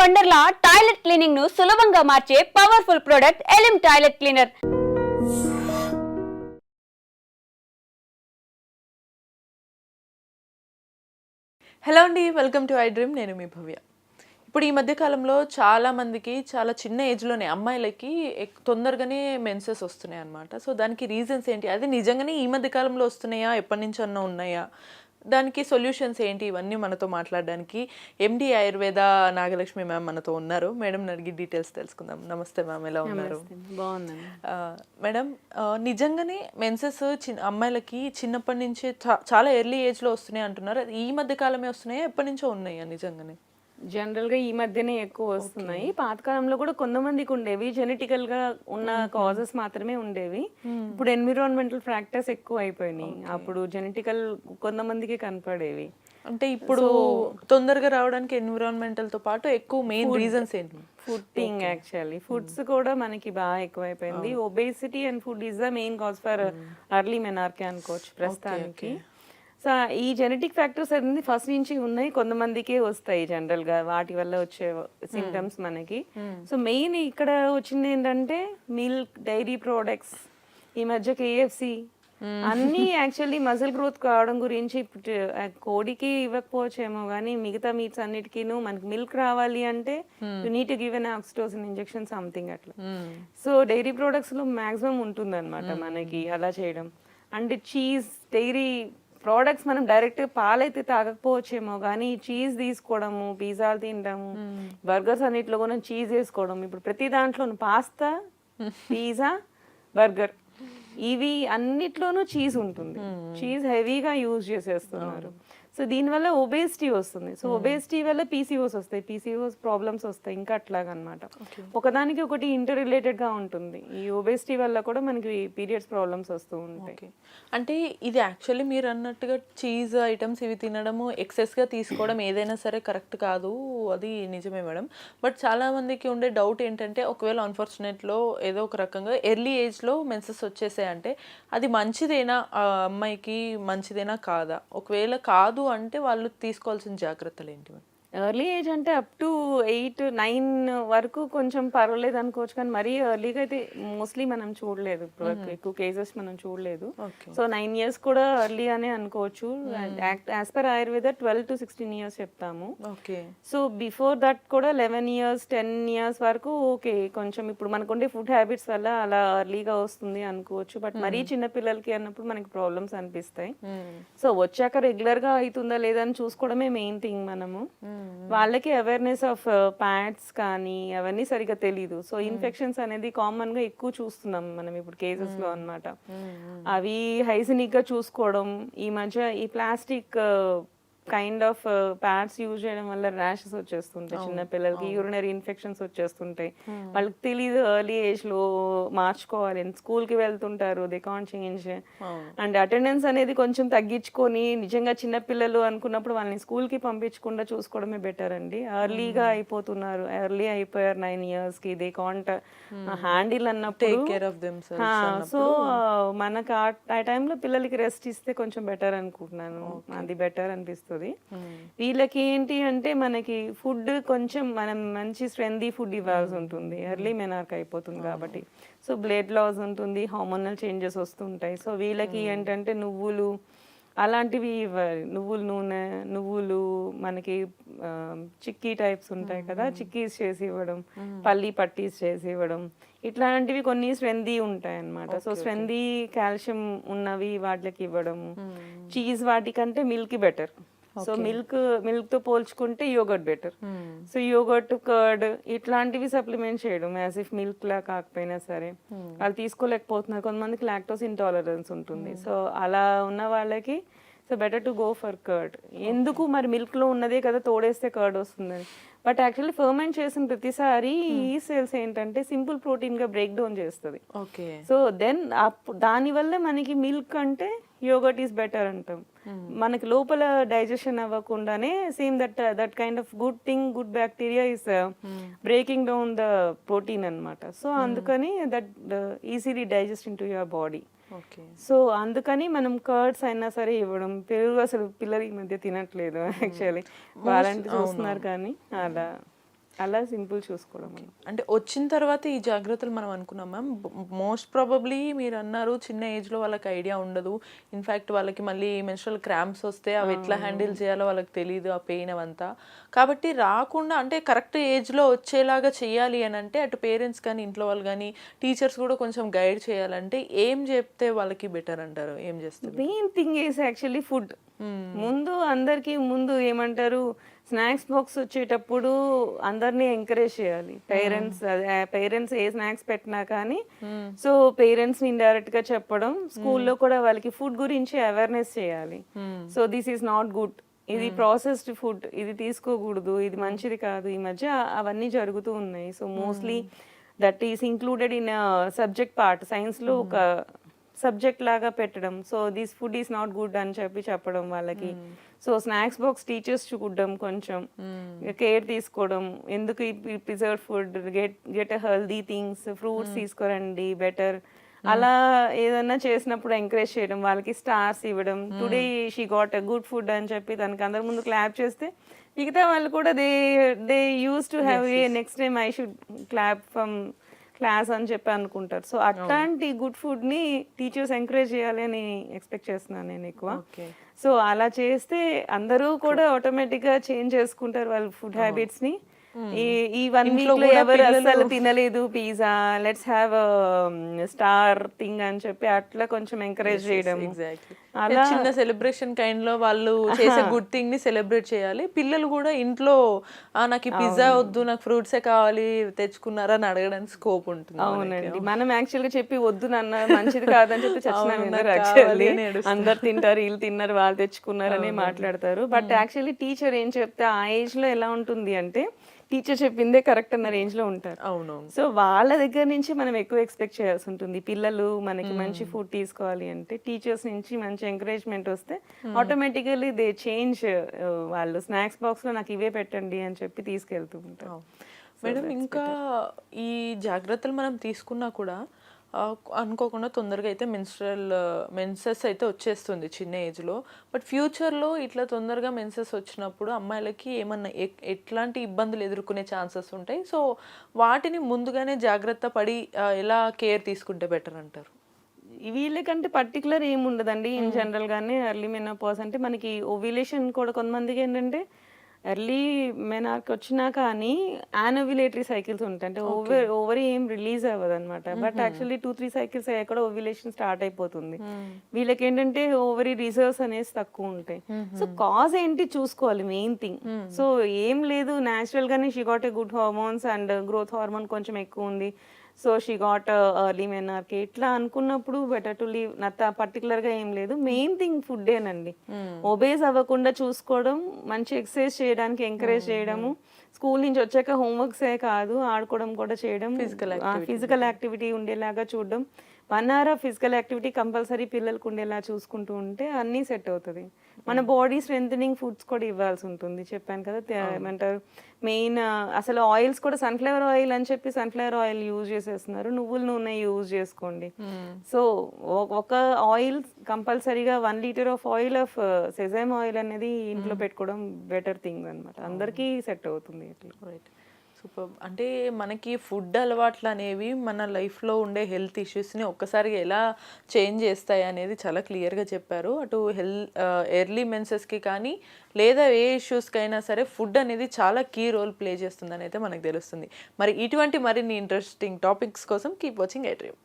Wonderla toilet క్లీనింగ్ను సులభంగా మార్చే పవర్ఫుల్ ప్రొడక్ట్ ఎలిమ్ టాయిలెట్ క్లీనర్. హలో అండి వెల్కమ్ టు ఐ డ్రీమ్ నేను మీ భవ్య. ఇప్పుడు ఈ మధ్యకాలంలో చాలామందికి చాలా మందికి చాలా చిన్న ఏజ్లోనే అమ్మాయిలకి తొందరగానే మెన్సెస్ వస్తున్నాయి అనమాట సో దానికి రీజన్స్ ఏంటి? అది నిజంగానే ఈ మధ్యకాలంలో వస్తున్నాయా? ఎప్పటి నుంచి అన్నా ఉన్నాయా? దానికి సొల్యూషన్స్ ఏంటి? ఇవన్నీ మనతో మాట్లాడడానికి ఎండి ఆయుర్వేద నాగలక్ష్మి మ్యామ్ మనతో ఉన్నారు. మేడం అడిగి డీటెయిల్స్ తెలుసుకుందాం. నమస్తే మ్యామ్ ఎలా ఉన్నారు? మేడం నిజంగానే మెన్సెస్ చిన్న అమ్మాయిలకి చిన్నప్పటి నుంచి చాలా ఎర్లీ ఏజ్లో వస్తున్నాయి అంటున్నారు. ఈ మధ్య కాలమే వస్తున్నాయా? ఎప్పటి నుంచో ఉన్నాయా నిజంగానే? జనరల్గా ఈ మధ్యనే ఎక్కువ వస్తున్నాయి. పాతకాలంలో కూడా కొంతమందికి ఉండేవి. జెనెటికల్గా ఉన్న కాజెస్ మాత్రమే ఉండేవి. ఇప్పుడు ఎన్విరాన్మెంటల్ ఫ్యాక్టర్స్ ఎక్కువ అయిపోయినాయి. అప్పుడు జెనెటికల్ కొంతమందికి కనపడేవి. అంటే ఇప్పుడు తొందరగా రావడానికి ఎన్విరాన్మెంటల్తో పాటు ఎక్కువ మెయిన్ రీజన్స్ ఏంటి? Fooding actually. ఫుడ్స్ కూడా మనకి బాగా ఎక్కువైపోయింది. Obesity and food is the main cause for early menarche అనుకోవచ్చు ప్రస్తుతానికి. సో ఈ జెనెటిక్ ఫ్యాక్టర్స్ అనేది ఫస్ట్ నుంచి ఉన్నాయి కొంతమందికే వస్తాయి జనరల్గా. వాటి వల్ల వచ్చే సిమ్టమ్స్ మనకి. సో మెయిన్ ఇక్కడ వచ్చింది ఏంటంటే మిల్క్ డైరీ ప్రోడక్ట్స్ ఈ మధ్య కేఎఫ్సి అన్ని యాక్చువల్లీ మజిల్ గ్రోత్ కావడం గురించి కోడికి ఇవ్వకపోవచ్చేమో కానీ మిగతా మీట్స్ అన్నిటికీను మనకి మిల్క్ రావాలి అంటే you need give an oxytocin injection something అట్లా. సో డైరీ ప్రోడక్ట్స్లో మాక్సిమం ఉంటుంది మనకి అలా చేయడం. అండ్ చీజ్ డైరీ ప్రోడక్ట్స్ మనం డైరెక్ట్ పాలైతే తాగకపోవచ్చేమో కానీ చీజ్ తీసుకోవడము పిజ్జాలు తినడము బర్గర్స్ అన్నిట్లో కూడా చీజ్ వేసుకోవడం. ఇప్పుడు ప్రతి దాంట్లో పాస్తా పిజ్జా బర్గర్ ఇవి అన్నిట్లోనూ చీజ్ ఉంటుంది. చీజ్ హెవీగా యూజ్ చేసేస్తున్నారు. సో దీనివల్ల ఒబేసిటీ వస్తుంది. సో ఒబేసిటీ వల్ల పీసీఓస్ వస్తాయి. పీసీఓస్ ప్రాబ్లమ్స్ వస్తాయి. ఇంకా అట్లాగనమాట. ఒకదానికి ఒకటి ఇంటర్ రిలేటెడ్గా ఉంటుంది. ఈ ఒబేసిటీ వల్ల కూడా మనకి పీరియడ్స్ ప్రాబ్లమ్స్ వస్తూ ఉంటాయి. అంటే ఇది యాక్చువల్లీ మీరు అన్నట్టుగా చీజ్ ఐటమ్స్ ఇవి తినడము ఎక్సెస్గా తీసుకోవడం ఏదైనా సరే కరెక్ట్ కాదు. అది నిజమే మేడం. బట్ చాలా మందికి ఉండే డౌట్ ఏంటంటే ఒకవేళ అన్ఫార్చునేట్లో ఏదో ఒక రకంగా ఎర్లీ ఏజ్లో మెన్సెస్ వచ్చేసాయంటే అది మంచిదేనా? అమ్మాయికి మంచిదేనా? కాదా? ఒకవేళ కాదు అంటే వాళ్ళు తీసుకోవాల్సిన జాగ్రత్తలు ఏంటి మేడం? ఎర్లీ ఏజ్ అంటే అప్ టు ఎయిట్ నైన్ వరకు కొంచెం పర్వాలేదు అనుకోవచ్చు కానీ మరీ ఎర్లీగా అయితే మోస్ట్లీ మనం చూడలేదు. ఎక్కువ కేసెస్ మనం చూడలేదు. సో నైన్ ఇయర్స్ కూడా ఎర్లీ అనే అనుకోవచ్చు. As per Ayurveda twelve to sixteen years చెప్తాము. ఓకే. సో బిఫోర్ దట్ కూడా లెవెన్ ఇయర్స్ టెన్ ఇయర్స్ వరకు ఓకే కొంచెం ఇప్పుడు మనకుండే ఫుడ్ హ్యాబిట్స్ వల్ల అలా ఎర్లీగా వస్తుంది అనుకోవచ్చు. బట్ మరీ చిన్న పిల్లలకి అన్నప్పుడు మనకి ప్రాబ్లమ్స్ అనిపిస్తాయి. సో వచ్చాక రెగ్యులర్గా అవుతుందా లేదా అని చూసుకోవడమే మెయిన్ థింగ్ మనము. వాళ్ళకి అవేర్నెస్ ఆఫ్ ప్యాడ్స్ కానీ అవన్నీ సరిగా తెలీదు. సో ఇన్ఫెక్షన్స్ అనేది కామన్గా ఎక్కువ చూస్తున్నాం మనం ఇప్పుడు కేసెస్లో అన్నమాట. అవి హైజీనిక్గా చూసుకోవడం ఈ మధ్య ఈ plastic kind of pads use చేయడం వల్ల ర్యాషెస్ వచ్చేస్తుంటాయి. చిన్న పిల్లలకి యూరినరీ ఇన్ఫెక్షన్స్ వచ్చేస్తుంటాయి. వాళ్ళకి తెలియదు ఎర్లీ ఏజ్లో మార్చుకోవాలి. స్కూల్కి వెళ్తుంటారు? They can change and attendance అనేది కొంచెం తగ్గించుకొని నిజంగా చిన్న పిల్లలు అనుకున్నప్పుడు వాళ్ళని స్కూల్కి పంపించకుండా చూసుకోవడమే బెటర్ అండి. ఎర్లీగా అయిపోతున్నారు. ఎర్లీ అయిపోయారు నైన్ ఇయర్స్కి. దే కాంట్ హ్యాండిల్ అన్నప్పుడు take care of them so మనకు ఆ- ఆ టైంలో పిల్లలకి రెస్ట్ ఇస్తే కొంచెం బెటర్ అనుకుంటున్నాను. అది బెటర్ అనిపిస్తుంది. వీళ్ళకి ఏంటి అంటే మనకి ఫుడ్ కొంచెం మనం మంచి స్ట్రెందీ ఫుడ్ ఇవ్వాల్సి ఉంటుంది. ఎర్లీ మెనార్క్ అయిపోతుంది కాబట్టి. సో బ్లడ్ లాస్ ఉంటుంది హార్మోనల్ చేంజెస్ వస్తుంటాయి. సో వీళ్ళకి ఏంటంటే నువ్వులు అలాంటివి ఇవ్వాలి. నువ్వుల నూనె నువ్వులు మనకి చిక్కీ టైప్స్ ఉంటాయి కదా. చిక్కీస్ చేసి ఇవ్వడం పల్లి పట్టీస్ చేసి ఇవ్వడం. ఇట్లాంటివి కొన్ని స్ట్రెందీ ఉంటాయి అన్నమాట సో స్ట్రెందీ కాల్షియం ఉన్నవి వాటికి ఇవ్వడము చీజ్ వాటికంటే మిల్క్ బెటర్. సో మిల్క్ మిల్క్తో పోల్చుకుంటే yogurt better so yogurt curd ఇట్లాంటివి సప్లిమెంట్ చేయడం యాజ్ ఇఫ్ మిల్క్ లా కాకపోయినా సరే. వాళ్ళు తీసుకోలేకపోతున్నారు. కొంతమందికి లాక్టోస్ ఇంటాలరెన్స్ ఉంటుంది. సో అలా ఉన్న వాళ్ళకి so better to go for curd ఎందుకు? మరి మిల్క్లో ఉన్నదే కదా తోడేస్తే కర్డ్ వస్తుందని. బట్ యాక్చువల్లీ ఫర్మెంట్ చేసిన ప్రతిసారి ఈ సెల్స్ ఏంటంటే సింపుల్ ప్రోటీన్గా బ్రేక్ డౌన్ చేస్తుంది. ఓకే సో దెన్ దానివల్ల మనకి మిల్క్ అంటే యోగట్ ఈస్ బెటర్ అంటాం. మనకి లోపల డైజెషన్ అవ్వకుండానే same that that kind of good thing good bacteria is breaking down the protein అన్నమాట. సో అందుకని that easily digest in to your body so అందుకని మనం కర్డ్స్ అయినా సరే ఇవ్వడం పెరుగు అసలు పిల్లలు ఈ మధ్య తినట్లేదు యాక్చువల్లీ వాళ్ళంటి చూస్తున్నారు కానీ అలా. అలా సింపుల్ చూసుకోవడం మనం. అంటే వచ్చిన తర్వాత ఈ జాగ్రత్తలు మనం అనుకున్నాం మ్యామ్. మోస్ట్ ప్రాబబ్లీ మీరు అన్నారు చిన్న ఏజ్లో వాళ్ళకి ఐడియా ఉండదు. ఇన్ఫ్యాక్ట్ వాళ్ళకి మళ్ళీ మెన్స్ట్రల్ క్రాంప్స్ వస్తే అవి ఎట్లా హ్యాండిల్ చేయాలో వాళ్ళకి తెలియదు ఆ పెయిన్ అవంతా. కాబట్టి రాకుండా అంటే కరెక్ట్ ఏజ్లో వచ్చేలాగా చేయాలి అని అంటే అటు పేరెంట్స్ కానీ ఇంట్లో వాళ్ళు కానీ టీచర్స్ కూడా కొంచెం గైడ్ చేయాలంటే ఏం చెప్తే వాళ్ళకి బెటర్ అంటారు? ఏం చేస్తే main thing is actually food. ముందు అందరికి ముందు ఏమంటారు స్నాక్స్ బాక్స్ వచ్చేటప్పుడు అందరినీ ఎంకరేజ్ చేయాలి. పేరెంట్స్ పేరెంట్స్ ఏ స్నాక్స్ పెట్టినా కానీ సో పేరెంట్స్ ఇండైరెక్ట్గా చెప్పడం స్కూల్లో కూడా వాళ్ళకి ఫుడ్ గురించి అవేర్నెస్ చేయాలి. So this is not good ఇది ప్రాసెస్డ్ ఫుడ్ ఇది తీసుకోకూడదు ఇది మంచిది కాదు. ఈ మధ్య అవన్నీ జరుగుతూ ఉన్నాయి. So mostly that is included in subject part సైన్స్లో ఒక సబ్జెక్ట్ లాగా పెట్టడం. So this food is not good అని చెప్పి చెప్పడం వాళ్ళకి. సో స్నాక్స్ బాక్స్ టీచర్స్ చూడడం కొంచెం. కేర్ తీసుకోవడం. ఎందుకు preserve food? Get get healthy things. Fruits తీసుకోరండి better. అలా ఏదన్నా చేసినప్పుడు ఎంకరేజ్ చేయడం వాళ్ళకి స్టార్స్ ఇవ్వడం. Today she got a good food అని చెప్పి దానికి అందరి ముందు క్లాప్ చేస్తే మిగతా వాళ్ళు కూడా they they use to have a next time I should clap from class అని చెప్పి అనుకుంటారు. సో అట్లాంటి గుడ్ ఫుడ్ని టీచర్స్ ఎంకరేజ్ చేయాలి అని ఎక్స్పెక్ట్ చేస్తున్నాను నేను ఎక్కువ. సో అలా చేస్తే అందరూ కూడా ఆటోమేటిక్గా చేంజ్ చేసుకుంటారు వాళ్ళ ఫుడ్ హ్యాబిట్స్ని ఈ వన్ వీక్లో ఎవరు అసలు తినలేదు pizza let's have star thing అని చెప్పి అట్లా కొంచెం ఎంకరేజ్ చేయడం అలా చిన్న సెలబ్రేషన్ కైండ్లో వాళ్ళు చేసే గుడ్ థింగ్ని సెలబ్రేట్ చేయాలి. పిల్లలు కూడా ఇంట్లో "ఆ, నాకు ఈ పిజ్జా వద్దు నాకు ఫ్రూట్సే కావాలి తెచ్చుకున్నారా అని అడగడానికి స్కోప్ ఉంటుంది అవునండి. మనం యాక్చువల్గా చెప్పి వద్దు నాన్న మంచిది కాదని చెప్పి చచ్చిన అవును. అందరు తింటారు వీళ్ళు తిన్నారు వాళ్ళు తెచ్చుకున్నారు అని మాట్లాడతారు. బట్ యాక్చువల్లీ టీచర్ ఏం చెప్తే ఆ ఏజ్లో ఎలా ఉంటుంది అంటే టీచర్ చెప్పిందే కరెక్ట్ అన్న రేంజ్లో ఉంటారు. అవునవును. సో వాళ్ళ దగ్గర నుంచి మనం ఎక్కువ ఎక్స్పెక్ట్ చేయాల్సి ఉంటుంది. పిల్లలు మనకి మంచి ఫుడ్ తీసుకోవాలి అంటే టీచర్స్ నుంచి మంచి ఎంకరేజ్మెంట్ వస్తే ఆటోమేటికల్లీ దే చేంజ్ వాళ్ళు స్నాక్స్ బాక్స్లో నాకు ఇవే పెట్టండి అని చెప్పి తీసుకెళ్తూ ఉంటారు. మేడం ఇంకా ఈ జాగ్రత్తలు మనం తీసుకున్నా కూడా అనుకోకుండా తొందరగా అయితే మెన్స్ట్రల్ మెన్సెస్ అయితే వచ్చేస్తుంది చిన్న ఏజ్లో బట్ ఫ్యూచర్లో ఇట్లా తొందరగా మెన్సెస్ వచ్చినప్పుడు అమ్మాయిలకి ఏమన్నా ఎట్లాంటి ఇబ్బందులు ఎదుర్కొనే ఛాన్సెస్ ఉంటాయి? సో వాటిని ముందుగానే జాగ్రత్త పడి ఎలా కేర్ తీసుకుంటే బెటర్ అంటారు? వీళ్ళకంటే పర్టికులర్ ఏమి ఉండదండి ఇన్ జనరల్ గానే ఎర్లీ మెనోపాస్ అంటే మనకి ఓవ్యులేషన్ కూడా కొంతమందికి ఏంటంటే ఎర్లీ మెనార్క్ వచ్చినా కానీ యానోవిలేటరీ సైకిల్స్ ఉంటాయి. అంటే ఓవర్ ఓవరీ ఏం రిలీజ్ అవ్వదు అనమాట but actually two three cycles అయ్యాక కూడా ఓవ్యులేషన్ స్టార్ట్ అయిపోతుంది. వీళ్ళకి ఏంటంటే ఓవరీ రిజర్వ్స్ అనేసి తక్కువ ఉంటాయి. సో కాజ్ ఏంటి చూసుకోవాలి మెయిన్ థింగ్ సో ఏం లేదు న్యాచురల్ గానే she got a good hormones and growth hormone కొంచెం ఎక్కువ ఉంది. So she got early menarche ఇట్లా అనుకున్నప్పుడు బెటర్ టు లీవ్ నత్త పర్టికులర్గా ఏం లేదు. మెయిన్ థింగ్ ఫుడ్డేనండి ఒబేస్ అవ్వకుండా చూసుకోవడం మంచి ఎక్సర్సైజ్ చేయడానికి ఎంకరేజ్ చేయడము స్కూల్ నుంచి వచ్చాక హోంవర్క్సే కాదు ఆడుకోవడం కూడా చేయడం. ఫిజికల్ యాక్టివిటీ ఉండేలాగా చూడడం. One hour of physical activity compulsory పిల్లలకు ఉండేలా చూసుకుంటూ ఉంటే అన్నీ సెట్ అవుతుంది. మన బాడీ స్ట్రెంగ్ ఫుడ్స్ కూడా ఇవ్వాల్సి ఉంటుంది. చెప్పాను కదా ఏమంటారు? మెయిన్ అసలు ఆయిల్స్ కూడా సన్ఫ్లవర్ ఆయిల్ అని చెప్పి సన్ఫ్లవర్ ఆయిల్ యూజ్ చేసేస్తున్నారు. నువ్వుల నూనె యూజ్ చేసుకోండి. సో ఒక ఆయిల్ కంపల్సరీగా one litre of oil of sesame oil అనేది ఇంట్లో పెట్టుకోవడం బెటర్ థింగ్ అన్నమాట. అందరికీ సెట్ అవుతుంది ఇట్లా రైట్ సూపర్. అంటే మనకి ఫుడ్ అలవాట్లు అనేవి మన లైఫ్లో ఉండే హెల్త్ ఇష్యూస్ని ఒక్కసారిగా ఎలా చేంజ్ చేస్తాయి అనేది చాలా క్లియర్గా చెప్పారు. అటు హెల్ ఎర్లీ మెన్సెస్కి కానీ లేదా ఏ ఇష్యూస్కైనా సరే ఫుడ్ అనేది చాలా కీ రోల్ ప్లే చేస్తుందని అయితే మనకు తెలుస్తుంది. మరి ఇటువంటి మరిన్ని ఇంట్రెస్టింగ్ టాపిక్స్ కోసం కీప్ వాచింగ్ ఐ డ్రీమ్.